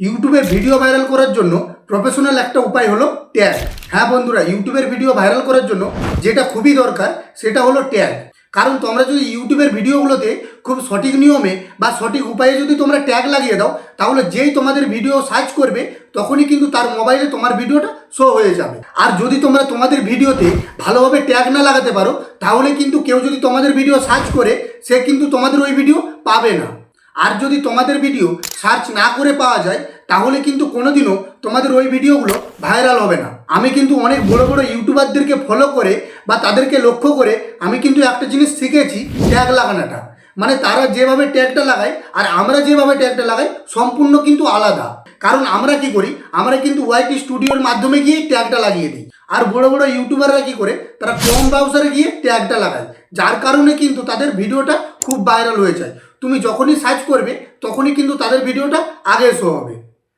ইউটিউবে video viral করার জন্য প্রফেশনাল একটা উপায় হলো ট্যাগ হ্যাঁ বন্ধুরা ইউটিউবের ভিডিও ভাইরাল করার জন্য যেটা খুবই দরকার, সেটা হলো ট্যাগ কারণ তোমরা যদি ইউটিউবের ভিডিওগুলোতে খুব সঠিক নিয়মে বা সঠিক উপায়ে যদি তোমরা ট্যাগ লাগিয়ে দাও, তাহলে যেই তোমাদের ভিডিও সার্চ করবে, তখনই কিন্তু তার মোবাইলে তোমার ভিডিওটা শো হয়ে যাবে। আর যদি তোমরা তোমাদের ভিডিওতে ভালোভাবে ট্যাগ না লাগাতে পারো, তাহলে কিন্তু কেউ যদি তোমাদের ভিডিও সার্চ করে, সে কিন্তু তোমাদের ওই ভিডিও পাবে না। আর যদি তোমাদের ভিডিও সার্চ না করে পাওয়া যায়, তাহলে কিন্তু কোনোদিনও তোমাদের ওই ভিডিওগুলো ভাইরাল হবে না। আমি কিন্তু অনেক বড় বড় ইউটিউবারদেরকে ফলো করে বা তাদেরকে লক্ষ্য করে আমি কিন্তু একটা জিনিস শিখেছি ট্যাগ লাগানোটা। মানে তারা যেভাবে ট্যাগটা লাগায় আর আমরা যেভাবে ট্যাগটা লাগাই, সম্পূর্ণ কিন্তু আলাদা। কারণ আমরা কি করি, আমরা কিন্তু ওয়াইটি স্টুডিওর মাধ্যমে গিয়ে ট্যাগটা লাগিয়ে দিই। আর বড় বড় ইউটিউবাররা কি করে, তারা ক্রোম ব্রাউজারে গিয়ে ট্যাগটা লাগায়। যার কারণে কিন্তু তাদের ভিডিওটা খুব ভাইরাল হয়ে যায়। তুমি যখনই সার্চ করবে, তখনই কিন্তু তাদের ভিডিওটা আগে শো হবে।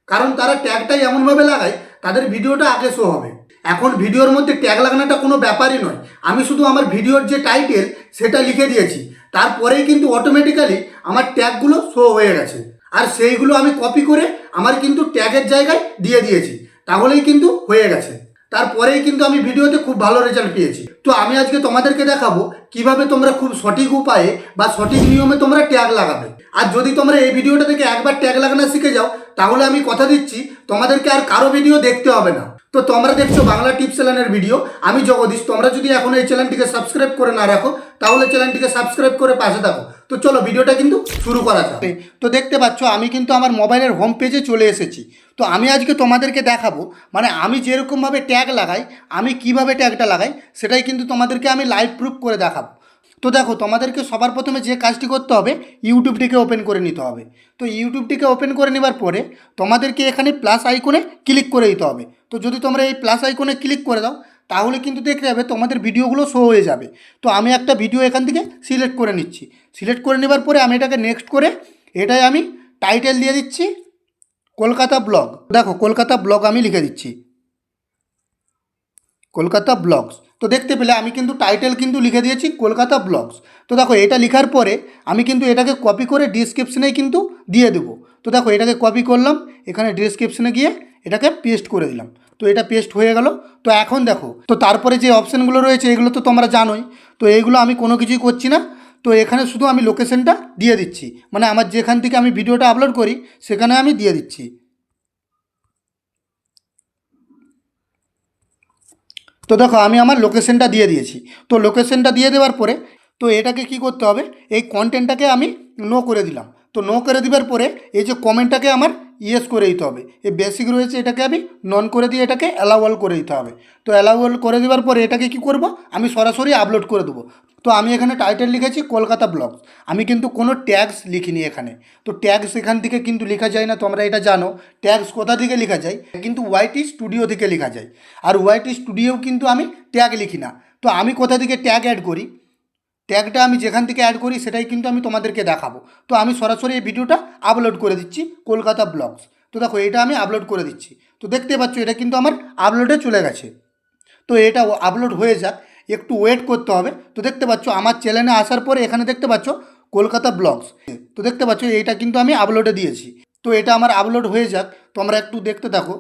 কারণ তারা ট্যাগটাই এমনভাবে লাগায়, তাদের ভিডিওটা আগে শো হবে। এখন ভিডিওর মধ্যে ট্যাগ লাগানোটা কোনো ব্যাপারই নয়। আমি শুধু আমার ভিডিওর যে টাইটেল সেটা লিখে দিয়েছি। তারপরেই কিন্তু অটোমেটিক্যালি আমার ট্যাগগুলো শো হয়ে গেছে। আর সেইগুলো আমি কপি করে আমার কিন্তু ট্যাগের জায়গায় দিয়ে দিয়েছি। তাহলেই কিন্তু হয়ে গেছে। তারপরেই কিন্তু আমি ভিডিওতে খুব ভালো রেজাল্ট পেয়েছি। তো আমি আজকে তোমাদেরকে দেখাবো কীভাবে তোমরা খুব সঠিক উপায়ে বা সঠিক নিয়মে তোমরা ট্যাগ লাগাবে। আর যদি তোমরা এই ভিডিওটা থেকে একবার ট্যাগ লাগানো শিখে যাও, তাহলে আমি কথা দিচ্ছি, তোমাদেরকে আর কারও ভিডিও দেখতে হবে না। তো তোমরা দেখছ বাংলা টিপস চ্যানেলের ভিডিও। আমি জগদীশ, তোমরা যদি এখন এই চ্যানেলটিকে সাবস্ক্রাইব করে না রাখো, তাহলে চ্যানেলটিকে সাবস্ক্রাইব করে পাশে থাকো। তো চলো ভিডিওটা কিন্তু শুরু করা যাক। তো দেখতে পাচ্ছ, আমি কিন্তু আমার মোবাইলের হোম পেজে চলে এসেছি। তো আমি আজকে তোমাদেরকে দেখাবো মানে আমি যেরকমভাবে ট্যাগ লাগাই, আমি কীভাবে ট্যাগটা লাগাই, সেটাই কিন্তু তোমাদেরকে আমি লাইভ প্রুফ করে দেখাবো। তো দেখো, তোমাদেরকে সবার প্রথমে যে কাজটি করতে হবে, ইউটিউবটিকে ওপেন করে নিতে হবে। তো ইউটিউবটিকে ওপেন করে নেবার পরে তোমাদেরকে এখানে প্লাস আইকনে ক্লিক করে দিতে হবে। তো যদি তোমরা এই প্লাস আইকনে ক্লিক করে দাও, তাহলে কিন্তু দেখতে যাবে তোমাদের ভিডিওগুলো শো হয়ে যাবে। তো আমি একটা ভিডিও এখান থেকে সিলেক্ট করে নিচ্ছি। সিলেক্ট করে নেবার পরে আমি এটাকে নেক্সট করে এটাই আমি টাইটেল দিয়ে দিচ্ছি, কলকাতা ব্লগ দেখো, কলকাতা ব্লগ আমি লিখে দিচ্ছি। কলকাতা ব্লগস তো দেখতে পেলে আমি কিন্তু টাইটেল কিন্তু লিখে দিয়েছি কলকাতা ব্লগস তো দেখো, এটা লেখার পরে আমি কিন্তু এটাকে কপি করে ডিসক্রিপশনে কিন্তু দিয়ে দেবো। তো দেখো, এটাকে কপি করলাম, এখানে ডিসক্রিপশনে গিয়ে এটাকে পেস্ট করে দিলাম। তো এটা পেস্ট হয়ে গেল। তো এখন দেখো, তো তারপরে যে অপশানগুলো রয়েছে, এগুলো তো তোমরা জানোই। তো এইগুলো আমি কোনো কিছুই করছি না। তো এখানে শুধু আমি লোকেশনটা দিয়ে দিচ্ছি। মানে আমার যেখান থেকে আমি ভিডিওটা আপলোড করি, সেখানে আমি দিয়ে দিচ্ছি। তো দেখো, আমি আমার লোকেশনটা দিয়ে দিয়েছি। তো লোকেশনটা দিয়ে দেওয়ার পরে, তো এটাকে কি করতে হবে? এই কন্টেন্টটাকে আমি নো করে দিলাম। তো নো করে দেওয়ার পরে, এই যে কমেন্টটাকে আমার ইয়েস করে দিতে হবে। এই বেসিক রয়েছে এটাকে আমি নন করে দিয়ে এটাকে অ্যালাউয়াল করে দিতে হবে। তো অ্যালাউয়াল করে দেওয়ার পরে এটাকে কি করব? আমি সরাসরি আপলোড করে দেবো। তো আমি এখানে টাইটেল লিখেছি কলকাতা ব্লগস আমি কিন্তু কোনো ট্যাগস লিখিনি এখানে। তো ট্যাগস এখান থেকে কিন্তু লেখা যায় না, তোমরা এটা জানো। ট্যাগস কোথা থেকে লেখা যায়? কিন্তু ওয়াইটি স্টুডিও থেকে লেখা যায়। আর ওয়াইটি স্টুডিও কিন্তু আমি ট্যাগ লিখি না। তো আমি কোথা থেকে ট্যাগ অ্যাড করি? ট্যাগটা আমি যেখান থেকে অ্যাড করি, সেটাই কিন্তু আমি তোমাদেরকে দেখাবো। তো আমি সরাসরি এই ভিডিওটা আপলোড করে দিচ্ছি কলকাতা ব্লগস। তো দেখো, এটা আমি আপলোড করে দিচ্ছি। তো দেখতে পাচ্ছ, এটা কিন্তু আমার আপলোডে চলে গেছে। তো এটা আপলোড হয়ে যাক, একটু ওয়েট করতে হবে। তো দেখতে পাচ্ছ, আমার চ্যানেলে আসার পরে এখানে দেখতে পাচ্ছ কলকাতা ব্লগস। তো দেখতে পাচ্ছ, এইটা কিন্তু আমি আপলোডে দিয়েছি। তো এটা আমার আপলোড হয়ে যাক, তোমরা একটু দেখতে থাকো।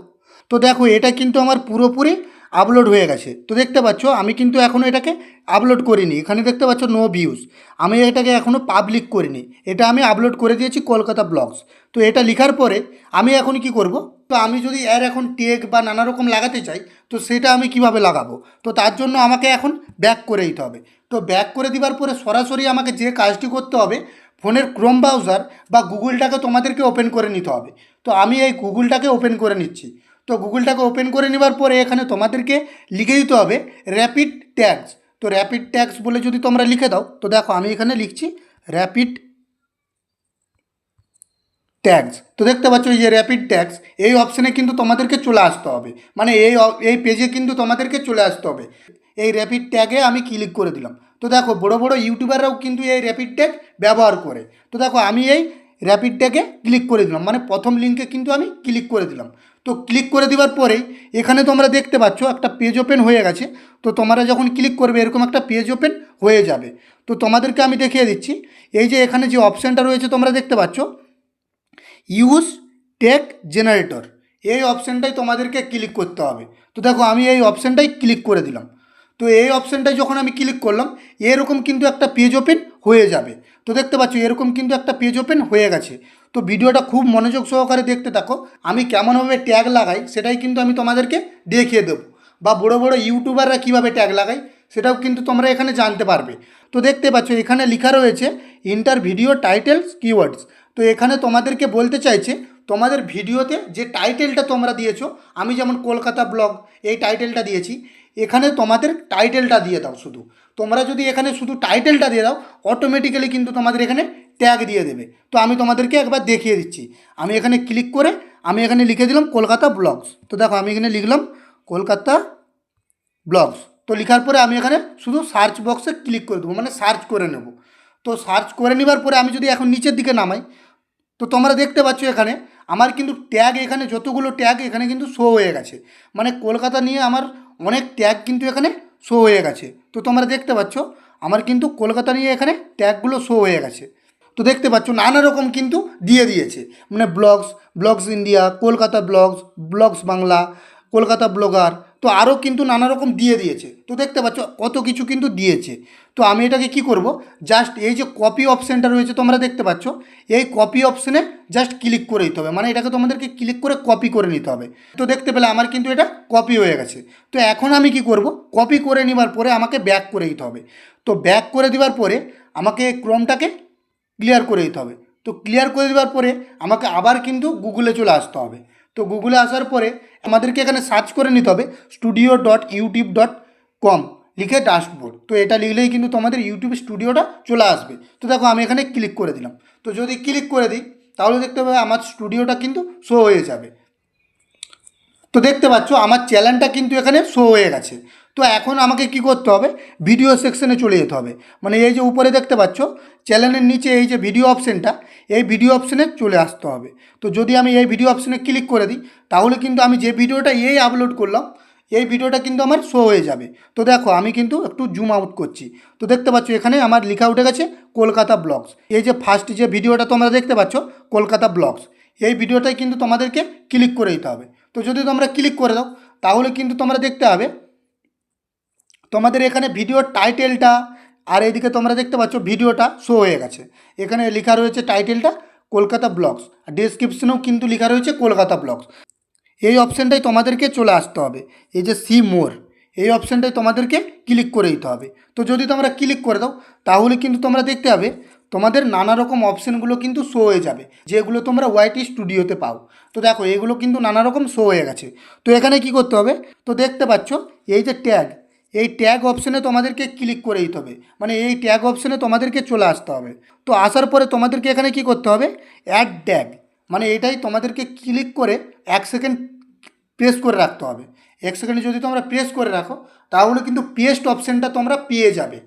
তো দেখো, এটা কিন্তু আমার পুরোপুরি আপলোড হয়ে গেছে। তো দেখতে পাচ্ছ, আমি কিন্তু এখনও এটাকে আপলোড করিনি। এখানে দেখতে পাচ্ছ নো ভিউজ আমি এটাকে এখনও পাবলিক করিনি। এটা আমি আপলোড করে দিয়েছি কলকাতা ব্লগস তো এটা লেখার পরে আমি এখন কি করব? তো আমি যদি এর এখন টেক বা নানা রকম লাগাতে চাই, তো সেটা আমি কীভাবে লাগাবো? তো তার জন্য আমাকে এখন ব্যাক করে দিতে হবে। তো ব্যাক করে দেওয়ার পরে সরাসরি আমাকে যে কাজটি করতে হবে, ফোনের ক্রোম ব্রাউজার বা গুগলটাকে তোমাদেরকে ওপেন করে নিতে হবে। তো আমি এই গুগলটাকে ওপেন করে নিচ্ছি। তো গুগলটাকে ওপেন করে নেবার পরে এখানে তোমাদেরকে লিখে দিতে হবে র্যাপিড ট্যাগস তো র্যাপিড ট্যাগস বলে যদি তোমরা লিখে দাও, তো দেখো আমি এখানে লিখছি র্যাপিড ট্যাগস তো দেখতে পাচ্ছ এই যে র্যাপিড ট্যাগস এই অপশানে কিন্তু তোমাদেরকে চলে আসতে হবে। মানে এই এই পেজে কিন্তু তোমাদেরকে চলে আসতে হবে। এই র্যাপিড ট্যাগে আমি ক্লিক করে দিলাম। তো দেখো বড় বড় ইউটিউবাররাও কিন্তু এই র্যাপিড ট্যাগ ব্যবহার করে। তো দেখো আমি এই র্যাপিড ট্যাগে ক্লিক করে দিলাম। মানে প্রথম লিঙ্কে কিন্তু আমি ক্লিক করে দিলাম। তো ক্লিক করে দেওয়ার পরেই এখানে তোমরা দেখতে পাচ্ছ একটা পেজ ওপেন হয়ে গেছে। তো তোমরা যখন ক্লিক করবে এরকম একটা পেজ ওপেন হয়ে যাবে। তো তোমাদেরকে আমি দেখিয়ে দিচ্ছি। এই যে এখানে যে অপশানটা রয়েছে তোমরা দেখতে পাচ্ছ। ইউজ টেক জেনারেটর এই অপশানটাই তোমাদেরকে ক্লিক করতে হবে। তো দেখো আমি এই অপশানটাই ক্লিক করে দিলাম। তো এই অপশানটায় যখন আমি ক্লিক করলাম, এরকম কিন্তু একটা পেজ ওপেন হয়ে যাবে। তো দেখতে পাচ্ছ, এরকম কিন্তু একটা পেজ ওপেন হয়ে গেছে। তো ভিডিওটা খুব মনোযোগ সহকারে দেখতে থাকো। আমি কেমনভাবে ট্যাগ লাগাই, সেটাই কিন্তু আমি তোমাদেরকে দেখিয়ে দেবো। বা বড় বড় ইউটিউবাররা কীভাবে ট্যাগ লাগায়, সেটাও কিন্তু তোমরা এখানে জানতে পারবে। তো দেখতে পাচ্ছ, এখানে লেখা রয়েছে ইন্টার ভিডিও টাইটেলস কিওয়ার্ডস তো এখানে তোমাদেরকে বলতে চাইছে, তোমাদের ভিডিওতে যে টাইটেলটা তোমরা দিয়েছ, আমি যেমন কলকাতা ব্লগ এই টাইটেলটা দিয়েছি। এখানে তোমাদের টাইটেলটা দিয়ে দাও শুধু। তোমরা যদি এখানে শুধু টাইটেলটা দিয়ে দাও অটোমেটিক্যালি কিন্তু তোমাদের এখানে ট্যাগ দিয়ে দেবে। তো আমি তোমাদেরকে একবার দেখিয়ে দিচ্ছি। আমি এখানে ক্লিক করে আমি এখানে লিখে দিলাম কলকাতা ব্লগস তো দেখো আমি এখানে লিখলাম কলকাতা ব্লগস তো লেখার পরে আমি এখানে শুধু সার্চ বক্সে ক্লিক করে দেবো মানে সার্চ করে নেব। তো সার্চ করে নেবার পরে আমি যদি এখন নিচের দিকে নামাই, তো তোমরা দেখতে পাচ্ছ এখানে আমার কিন্তু ট্যাগ এখানে যতগুলো ট্যাগ এখানে কিন্তু শো হয়ে গেছে। মানে কলকাতা নিয়ে আমার অনেক ট্যাগ কিন্তু এখানে শো হয়ে গেছে। তো তোমরা দেখতে পাচ্ছ, আমার কিন্তু কলকাতা নিয়ে এখানে ট্যাগগুলো শো হয়ে গেছে। তো দেখতে পাচ্ছ, নানা রকম কিন্তু দিয়ে দিয়েছে। মানে blogs blogs India Kolkata blogs blogs Bangla, Kolkata blogger তো আরও কিন্তু নানা রকম দিয়ে দিয়েছে। তো দেখতে পাচ্ছ, কত কিছু কিন্তু দিয়েছে। তো আমি এটাকে কি করব? জাস্ট এই যে কপি অপশানটা রয়েছে তোমরা দেখতে পাচ্ছ, এই কপি অপশানে জাস্ট ক্লিক করে দিতে হবে। মানে এটাকে তোমাদেরকে ক্লিক করে কপি করে নিতে হবে। তো দেখতে পেলে আমার কিন্তু এটা কপি হয়ে গেছে। তো এখন আমি কি করব? কপি করে নেবার পরে আমাকে ব্যাক করে দিতে হবে। তো ব্যাক করে দেওয়ার পরে আমাকে ক্রমটাকে ক্লিয়ার করে দিতে হবে। তো ক্লিয়ার করে দেওয়ার পরে আমাকে আবার কিন্তু গুগলে চলে আসতে হবে। তো গুগলে আসার পরে আমাদেরকে এখানে সার্চ করে নিতে হবে studio dot YouTube dot com লিখে ডাস্টবোর্ড তো এটা লিখলেই কিন্তু তোমাদের ইউটিউব স্টুডিওটা চলে আসবে। তো দেখো আমি এখানে ক্লিক করে দিলাম। তো যদি ক্লিক করে দিই, তাহলে দেখতে পাবে আমার স্টুডিওটা কিন্তু শো হয়ে যাবে। তো দেখতে পাচ্ছ, আমার চ্যানেলটা কিন্তু এখানে শো হয়ে গেছে। তো এখন আমাকে কি করতে হবে? ভিডিও সেকশনে চলে যেতে হবে। মানে এই যে উপরে দেখতে পাচ্ছ চ্যানেলের নিচে এই যে ভিডিও অপশানটা এই ভিডিও অপশানে চলে আসতে হবে। তো যদি আমি এই ভিডিও অপশানে ক্লিক করে দিই, তাহলে কিন্তু আমি যে ভিডিওটা এই আপলোড করলাম, এই ভিডিওটা কিন্তু আমার শো হয়ে যাবে। তো দেখো, আমি কিন্তু একটু জুম আউট করছি। তো দেখতে পাচ্ছ, এখানে আমার লেখা উঠে গেছে, কলকাতা ব্লগস এই যে ফার্স্ট যে ভিডিওটা তোমরা দেখতে পাচ্ছ, কলকাতা ব্লগস এই ভিডিওটাই কিন্তু তোমাদেরকে ক্লিক করে দিতে হবে। তো যদি তোমরা ক্লিক করে দাও, তাহলে কিন্তু তোমরা দেখতে হবে তোমাদের এখানে ভিডিওর টাইটেলটা আর এইদিকে তোমরা দেখতে পাচ্ছ ভিডিওটা শো হয়ে গেছে। এখানে লেখা রয়েছে টাইটেলটা কলকাতা ব্লগস আর ডিসক্রিপশনেও কিন্তু লেখা রয়েছে কলকাতা ব্লগস এই অপশানটাই তোমাদেরকে চলে আসতে হবে, এই যে সি মোর এই অপশানটাই তোমাদেরকে ক্লিক করে দিতে হবে। তো যদি তোমরা ক্লিক করে দাও, তাহলে কিন্তু তোমরা দেখতে পাবে, তোমাদের নানা রকম অপশানগুলো কিন্তু শো হয়ে যাবে, যেগুলো তোমরা ওয়াইটি স্টুডিওতে পাও। তো দেখো, এগুলো কিন্তু নানা রকম শো হয়ে গেছে। তো এখানে কি করতে হবে? তো দেখতে পাচ্ছ, এই যে ট্যাগ এই ট্যাগ অপশানে তোমাদেরকে ক্লিক করে দিতে হবে। মানে এই ট্যাগ অপশানে তোমাদেরকে চলে আসতে হবে। তো আসার পরে তোমাদেরকে এখানে কি করতে হবে? অ্যাড ট্যাগ মানে এটাই তোমাদেরকে ক্লিক করে এক সেকেন্ড প্রেস করে রাখতে হবে। এক সেকেন্ডে যদি তোমরা প্রেস করে রাখো, তাহলে কিন্তু পেস্ট অপশানটা তোমরা পেয়ে যাবে।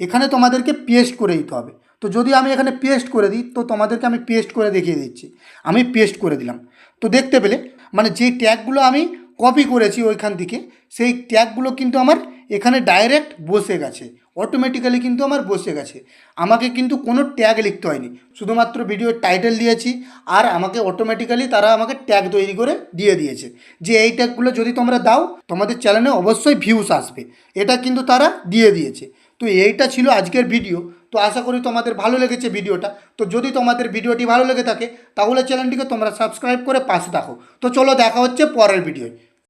এখানে তোমাদেরকে পেস্ট করে দিতে হবে। তো যদি আমি এখানে পেস্ট করে দিই, তো তোমাদেরকে আমি পেস্ট করে দেখিয়ে দিচ্ছি। আমি পেস্ট করে দিলাম। তো দেখতে পেলে মানে যে ট্যাগগুলো আমি কপি করেছি ওইখান থেকে, সেই ট্যাগগুলো কিন্তু আমার এখানে ডাইরেক্ট বসে গেছে। অটোমেটিক্যালি কিন্তু আমার বসে গেছে। আমাকে কিন্তু কোনো ট্যাগ লিখতে হয়নি। শুধুমাত্র ভিডিওর টাইটেল দিয়েছি আর আমাকে অটোমেটিক্যালি তারা আমাকে ট্যাগ তৈরি করে দিয়ে দিয়েছে। যে এই ট্যাগগুলো যদি তোমরা দাও, তোমাদের চ্যানেলে অবশ্যই ভিউস আসবে। এটা কিন্তু তারা দিয়ে দিয়েছে। তো এইটা ছিল আজকের ভিডিও তো আশা করি তোমাদের ভালো লেগেছে ভিডিওটা তো যদি তোমাদের ভিডিওটি ভালো লেগে থাকে, তাহলে চ্যানেলটিকে তোমরা সাবস্ক্রাইব করে পাশে থাকো। তো চলো দেখা হচ্ছে পরের ভিডিওয়